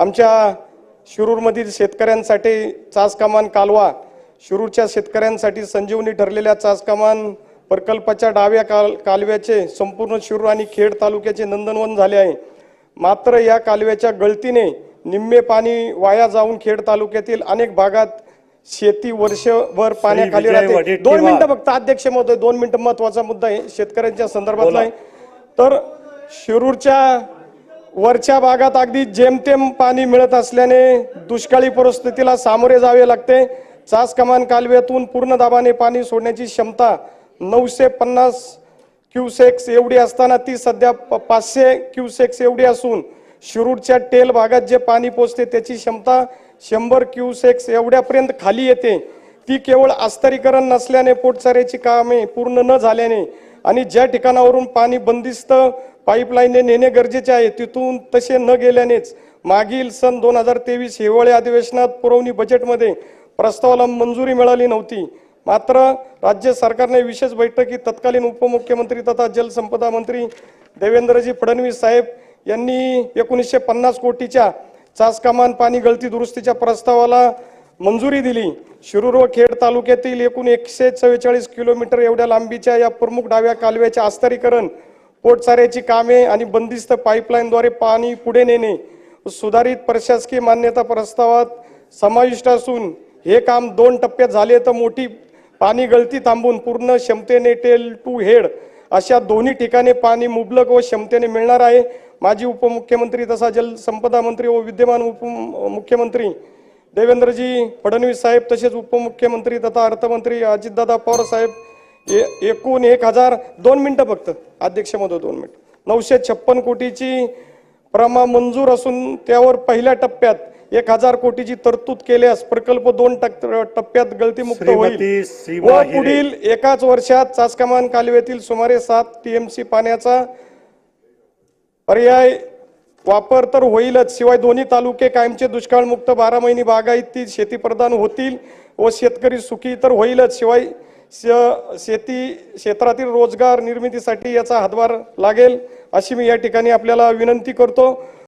आमच्या शिरूरमधील शेतकऱ्यांसाठी चासकमान कालवा शिरूरच्या शेतकऱ्यांसाठी संजीवनी ठरलेल्या चासकमान प्रकल्पाच्या डाव्या काल कालव्याचे संपूर्ण शिरूर आणि खेड तालुक्याचे नंदनवन झाले आहे. मात्र या कालव्याच्या गळतीने निम्मे पाणी वाया जाऊन खेड तालुक्यातील अनेक भागात शेती वर्षभर पाण्याखाली राहते. दोन मिनिटं फक्त अध्यक्ष महोदय दोन मिनिटं महत्त्वाचा मुद्दा आहे शेतकऱ्यांच्या संदर्भातला आहे. तर शिरूरच्या वरच्या भागात अगदी जेमतेम पाणी मिळत असल्याने दुष्काळी परिस्थितीला सामोरे जावे लागते. चास कमान कालव्यातून पूर्ण दाबाने पाणी सोडण्याची क्षमता नऊशे पन्नास क्युसेक्स एवढी असताना ती सध्या प- पाचशे क्युसेक्स एवढी असून शिरूरच्या टेल भागात जे पाणी पोचते त्याची क्षमता शंभर क्युसेक्स एवढ्यापर्यंत खाली येते. ती केवळ अस्तरीकरण नसल्याने पोटचाऱ्याची कामे पूर्ण न झाल्याने आणि ज्या ठिकाणावरून पाणी बंदिस्त पाईपलाईनने नेणे गरजेचे आहे. तिथून तसे न गेल्यानेच मागील सन दोन हजार तेवीस हिवाळी अधिवेशनात पुरवणी बजेटमध्ये प्रस्तावाला मंजुरी मिळाली नव्हती. मात्र राज्य सरकारने विशेष बैठकीत तत्कालीन उपमुख्यमंत्री तथा जलसंपदा मंत्री देवेंद्रजी फडणवीस साहेब यांनी एकोणीसशे पन्नास कोटीच्या चासकामान पाणी गळती दुरुस्तीच्या प्रस्तावाला मंजुरी दिली. शिरूर व खेड तालुक्यातील एकूण एकशे चव्वेचाळीस किलोमीटर एवढ्या लांबीच्या या प्रमुख डाव्या कालव्याचे आस्तरीकरण पोटचाऱ्याची कामे आणि बंदिस्त पाईपलाईनद्वारे पाणी पुढे नेणे सुधारित प्रशासकीय मान्यता प्रस्तावात समाविष्ट असून हे काम दोन टप्प्यात झाले तर मोठी पाणी गळती थांबून पूर्ण क्षमतेने टेल टू हेड अशा दोन्ही ठिकाणी पाणी मुबलक व क्षमतेने मिळणार आहे. माजी उपमुख्यमंत्री तसा जलसंपदा मंत्री व विद्यमान उपमुख्यमंत्री देवेंद्रजी फडणवीस साहेब तसेच उपमुख्यमंत्री तथा अर्थमंत्री अजितदादा पवार साहेब ए- एकूण एक हजार दोन मिनिटं फक्त. अध्यक्ष महोदय दोन मिनिट. नऊशे छप्पन कोटीची प्रमा मंजूर असून त्यावर पहिल्या टप्प्यात एक हजार कोटीची तरतूद केल्यास प्रकल्प दोन टप्प्यात गळतीमुक्त होईल. व. पुढील एकाच वर्षात चासकमान कालव्यातील सुमारे सात टीएमसी पाण्याचा पर्याय वापर तर होईलच. शिवाय दोन्ही तालुके कायमचे दुष्काळमुक्त बारा महिने बागायती शेती प्रदान होतील व शेतकरी सुखी तर होईलच. शिवाय शेती क्षेत्रातील रोजगार निर्मितीसाठी याचा हातभार लागेल अशी मी या ठिकाणी आपल्याला विनंती करतो.